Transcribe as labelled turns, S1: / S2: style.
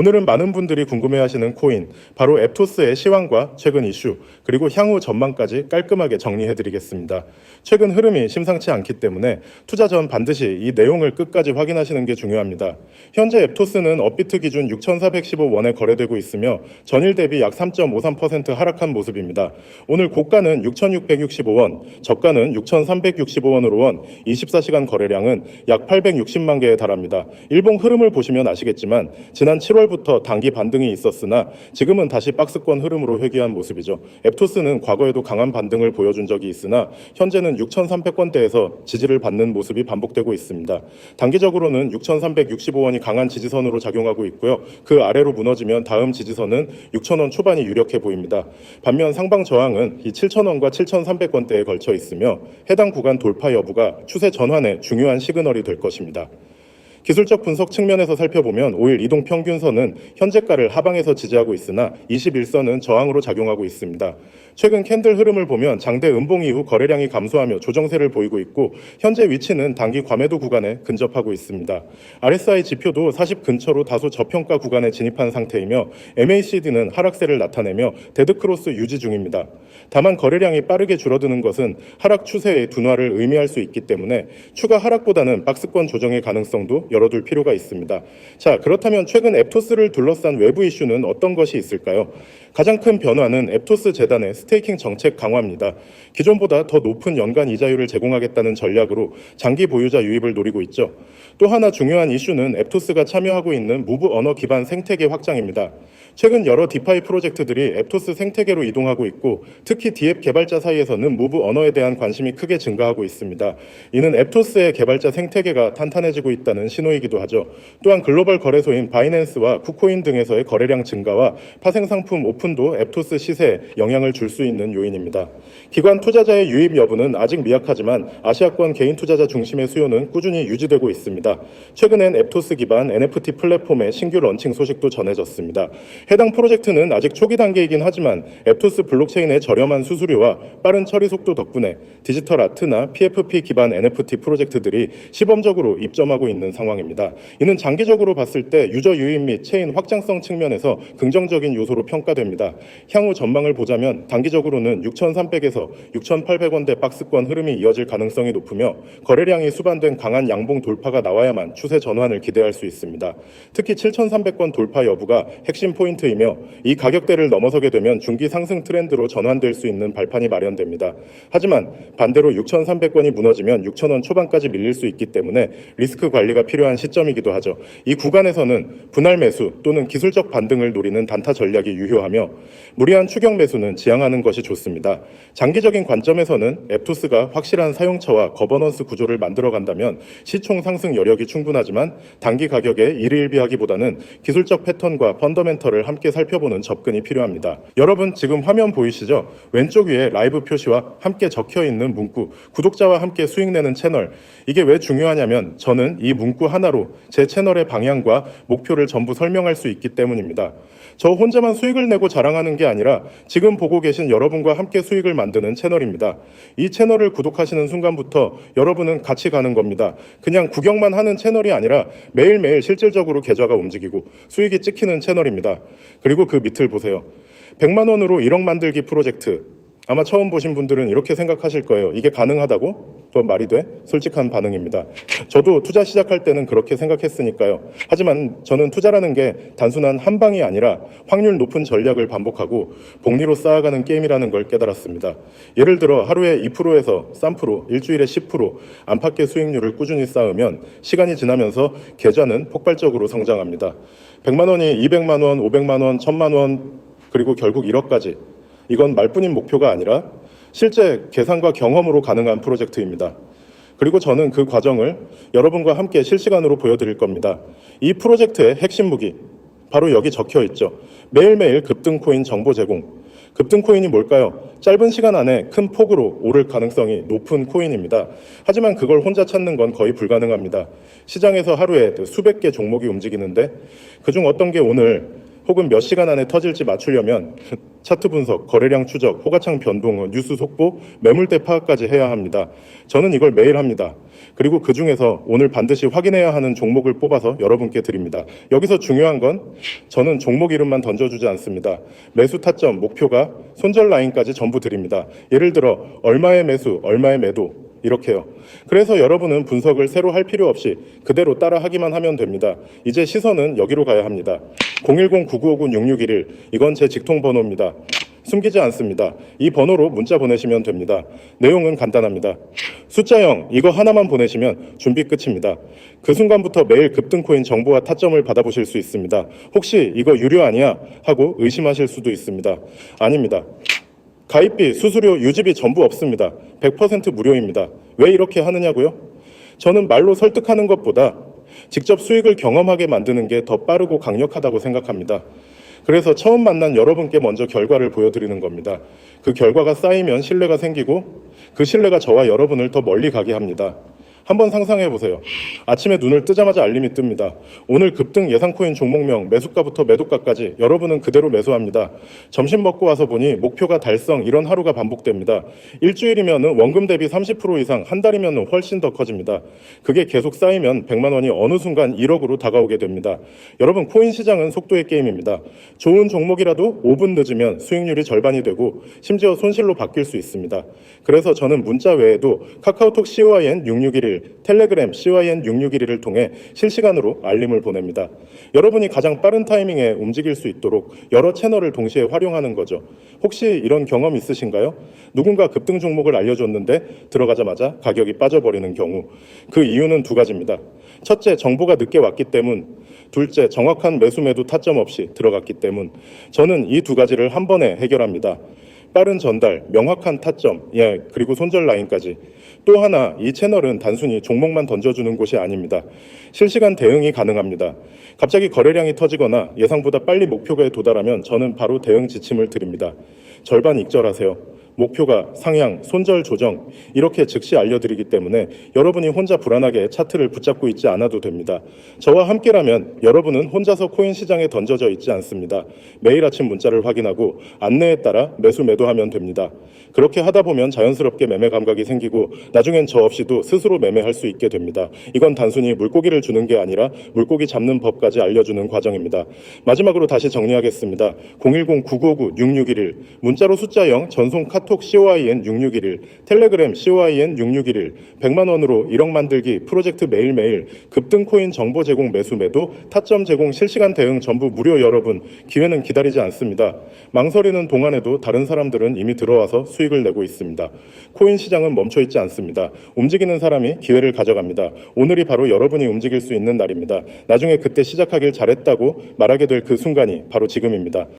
S1: 오늘은 많은 분들이 궁금해하시는 코인, 바로 앱토스의 시황과 최근 이슈, 그리고 향후 전망까지 깔끔하게 정리해드리겠습니다. 최근 흐름이 심상치 않기 때문에 투자 전 반드시 이 내용을 끝까지 확인하시는 게 중요합니다. 현재 앱토스는 업비트 기준 6,415원에 거래되고 있으며 전일 대비 약 3.53% 하락한 모습입니다. 오늘 고가는 6,665원, 저가는 6,365원으로 원 24시간 거래량은 약 860만 개에 달합니다. 일봉 흐름을 보시면 아시겠지만 지난 7월 부터 단기 반등이 있었으나 지금은 다시 박스권 흐름으로 회귀한 모습이죠. 앱토스는 과거에도 강한 반등을 보여준 적이 있으나 현재는 6,300원대에서 지지를 받는 모습이 반복되고 있습니다. 단기적으로는 6,365원이 강한 지지선으로 작용하고 있고요. 그 아래로 무너지면 다음 지지선은 6,000원 초반이 유력해 보입니다. 반면 상방 저항은 이 7,000원과 7,300원대에 걸쳐 있으며 해당 구간 돌파 여부가 추세 전환의 중요한 시그널이 될 것입니다. 기술적 분석 측면에서 살펴보면 5일 이동 평균선은 현재가를 하방에서 지지하고 있으나 21선은 저항으로 작용하고 있습니다. 최근 캔들 흐름을 보면 장대 음봉 이후 거래량이 감소하며 조정세를 보이고 있고 현재 위치는 단기 과매도 구간에 근접하고 있습니다. RSI 지표도 40 근처로 다소 저평가 구간에 진입한 상태이며 MACD는 하락세를 나타내며 데드크로스 유지 중입니다. 다만 거래량이 빠르게 줄어드는 것은 하락 추세의 둔화를 의미할 수 있기 때문에 추가 하락보다는 박스권 조정의 가능성도 열어둘 필요가 있습니다. 자, 그렇다면 최근 앱토스를 둘러싼 외부 이슈는 어떤 것이 있을까요? 가장 큰 변화는 앱토스 재단의 스테이킹 정책 강화입니다. 기존보다 더 높은 연간 이자율을 제공하겠다는 전략으로 장기 보유자 유입을 노리고 있죠. 또 하나 중요한 이슈는 앱토스가 참여하고 있는 무브 언어 기반 생태계 확장입니다. 최근 여러 디파이 프로젝트들이 앱토스 생태계로 이동하고 있고 특히 디앱 개발자 사이에서는 무브 언어에 대한 관심이 크게 증가하고 있습니다. 이는 앱토스의 개발자 생태계가 탄탄해지고 있다는 신호이기도 하죠. 또한 글로벌 거래소인 바이낸스와 쿠코인 등에서의 거래량 증가와 파생 상품 오픈도 앱토스 시세에 영향을 줄 수 있는 요인입니다. 기관 투 자자의 유입 여부는 아직 미약하지만 아시아권 개인 투자자 중심의 수요는 꾸준히 유지되고 있습니다. 최근엔 앱토스 기반 NFT 플랫폼의 신규 런칭 소식도 전해졌습니다. 해당 프로젝트는 아직 초기 단계이긴 하지만 앱토스 블록체인의 저렴한 수수료와 빠른 처리 속도 덕분에 디지털 아트나 PFP 기반 NFT 프로젝트들이 시범적으로 입점하고 있는 상황입니다. 이는 장기적으로 봤을 때 유저 유입 및 체인 확장성 측면에서 긍정적인 요소로 평가됩니다. 향후 전망을 보자면 단기적으로는 6,300에서 6,800원대 박스권 흐름이 이어질 가능성이 높으며 거래량이 수반된 강한 양봉 돌파가 나와야만 추세 전환을 기대할 수 있습니다. 특히 7,300권 돌파 여부가 핵심 포인트이며 이 가격대를 넘어서게 되면 중기 상승 트렌드로 전환될 수 있는 발판이 마련됩니다. 하지만 반대로 6,300원이 무너지면 6,000원 초반까지 밀릴 수 있기 때문에 리스크 관리가 필요한 시점이기도 하죠. 이 구간에서는 분할 매수 또는 기술적 반등을 노리는 단타 전략이 유효하며 무리한 추격 매수는 지양하는 것이 좋습니다. 장기적인 관점에서는 앱토스가 확실한 사용처와 거버넌스 구조를 만들어 간다면 시총 상승 여력이 충분하지만 단기 가격에 일일비하기보다는 기술적 패턴과 펀더멘털을 함께 살펴보는 접근이 필요합니다. 여러분 지금 화면 보이시죠? 왼쪽 위에 라이브 표시와 함께 적혀 있는 문구, 구독자와 함께 수익 내는 채널. 이게 왜 중요하냐면 저는 이 문구 하나로 제 채널의 방향과 목표를 전부 설명할 수 있기 때문입니다. 저 혼자만 수익을 내고 자랑하는 게 아니라 지금 보고 계신 여러분과 함께 수익을 만드는 채널 입니다. 이 채널을 구독하시는 순간부터 여러분은 같이 가는 겁니다. 그냥 구경만 하는 채널이 아니라 매일매일 실질적으로 계좌가 움직이고 수익이 찍히는 채널입니다. 그리고 그 밑을 보세요. 100만 원으로 1억 만들기 프로젝트. 아마 처음 보신 분들은 이렇게 생각하실 거예요. 이게 가능하다고? 또 말이 돼? 솔직한 반응입니다. 저도 투자 시작할 때는 그렇게 생각했으니까요. 하지만 저는 투자라는 게 단순한 한 방이 아니라 확률 높은 전략을 반복하고 복리로 쌓아가는 게임이라는 걸 깨달았습니다. 예를 들어 하루에 2%에서 3%, 일주일에 10% 안팎의 수익률을 꾸준히 쌓으면 시간이 지나면서 계좌는 폭발적으로 성장합니다. 100만 원이 200만 원, 500만 원, 1000만 원, 그리고 결국 1억까지 이건 말뿐인 목표가 아니라 실제 계산과 경험으로 가능한 프로젝트입니다. 그리고 저는 그 과정을 여러분과 함께 실시간으로 보여드릴 겁니다. 이 프로젝트의 핵심 무기, 바로 여기 적혀 있죠. 매일매일 급등 코인 정보 제공. 급등 코인이 뭘까요? 짧은 시간 안에 큰 폭으로 오를 가능성이 높은 코인입니다. 하지만 그걸 혼자 찾는 건 거의 불가능합니다. 시장에서 하루에 수백 개 종목이 움직이는데 그중 어떤 게 오늘 혹은 몇 시간 안에 터질지 맞추려면 차트 분석, 거래량 추적, 호가창 변동, 뉴스 속보, 매물대 파악까지 해야 합니다. 저는 이걸 매일 합니다. 그리고 그 중에서 오늘 반드시 확인해야 하는 종목을 뽑아서 여러분께 드립니다. 여기서 중요한 건 저는 종목 이름만 던져주지 않습니다. 매수 타점, 목표가 손절 라인까지 전부 드립니다. 예를 들어 얼마의 매수, 얼마의 매도 이렇게요. 그래서 여러분은 분석을 새로 할 필요 없이 그대로 따라 하기만 하면 됩니다. 이제 시선은 여기로 가야 합니다. 010-9959-6611 이건 제 직통 번호입니다. 숨기지 않습니다. 이 번호로 문자 보내시면 됩니다. 내용은 간단합니다. 숫자 0 이거 하나만 보내시면 준비 끝입니다. 그 순간부터 매일 급등 코인 정보와 타점을 받아보실 수 있습니다. 혹시 이거 유료 아니야? 하고 의심하실 수도 있습니다. 아닙니다. 가입비, 수수료, 유지비 전부 없습니다. 100% 무료입니다. 왜 이렇게 하느냐고요? 저는 말로 설득하는 것보다 직접 수익을 경험하게 만드는 게 더 빠르고 강력하다고 생각합니다. 그래서 처음 만난 여러분께 먼저 결과를 보여드리는 겁니다. 그 결과가 쌓이면 신뢰가 생기고 그 신뢰가 저와 여러분을 더 멀리 가게 합니다. 한번 상상해 보세요. 아침에 눈을 뜨자마자 알림이 뜹니다. 오늘 급등 예상 코인 종목명 매수가부터 매도가까지 여러분은 그대로 매수합니다. 점심 먹고 와서 보니 목표가 달성 이런 하루가 반복됩니다. 일주일이면 원금 대비 30% 이상, 한 달이면 훨씬 더 커집니다. 그게 계속 쌓이면 100만 원이 어느 순간 1억으로 다가오게 됩니다. 여러분 코인 시장은 속도의 게임입니다. 좋은 종목이라도 5분 늦으면 수익률이 절반이 되고 심지어 손실로 바뀔 수 있습니다. 그래서 저는 문자 외에도 카카오톡 COIN 6611, 텔레그램 COIN 6611을 통해 실시간으로 알림을 보냅니다. 여러분이 가장 빠른 타이밍에 움직일 수 있도록 여러 채널을 동시에 활용하는 거죠. 혹시 이런 경험 있으신가요? 누군가 급등 종목을 알려줬는데 들어가자마자 가격이 빠져버리는 경우. 그 이유는 두 가지입니다. 첫째, 정보가 늦게 왔기 때문. 둘째, 정확한 매수 매도 타점 없이 들어갔기 때문. 저는 이 두 가지를 한 번에 해결합니다. 빠른 전달, 명확한 타점, 예, 그리고 손절 라인까지. 또 하나, 이 채널은 단순히 종목만 던져주는 곳이 아닙니다. 실시간 대응이 가능합니다. 갑자기 거래량이 터지거나 예상보다 빨리 목표가에 도달하면 저는 바로 대응 지침을 드립니다. 절반 익절하세요. 목표가 상향, 손절 조정 이렇게 즉시 알려드리기 때문에 여러분이 혼자 불안하게 차트를 붙잡고 있지 않아도 됩니다. 저와 함께라면 여러분은 혼자서 코인 시장에 던져져 있지 않습니다. 매일 아침 문자를 확인하고 안내에 따라 매수 매도하면 됩니다. 그렇게 하다 보면 자연스럽게 매매 감각이 생기고 나중엔 저 없이도 스스로 매매할 수 있게 됩니다. 이건 단순히 물고기를 주는 게 아니라 물고기 잡는 법까지 알려주는 과정입니다. 마지막으로 다시 정리하겠습니다. 010-9959-6611 문자로 숫자 0 전송 카톡 COIN 6611 텔레그램 COIN 6611 100만 원으로 1억 만들기 프로젝트 매일매일 급등 코인 정보 제공 매수 매도 타점 제공 실시간 대응 전부 무료 여러분 기회는 기다리지 않습니다. 망설이는 동안에도 다른 사람들은 이미 들어와서 수익을 내고 있습니다. 코인 시장은 멈춰 있지 않습니다. 움직이는 사람이 기회를 가져갑니다. 오늘이 바로 여러분이 움직일 수 있는 날입니다. 나중에 그때 시작하길 잘했다고 말하게 될 그 순간이 바로 지금입니다.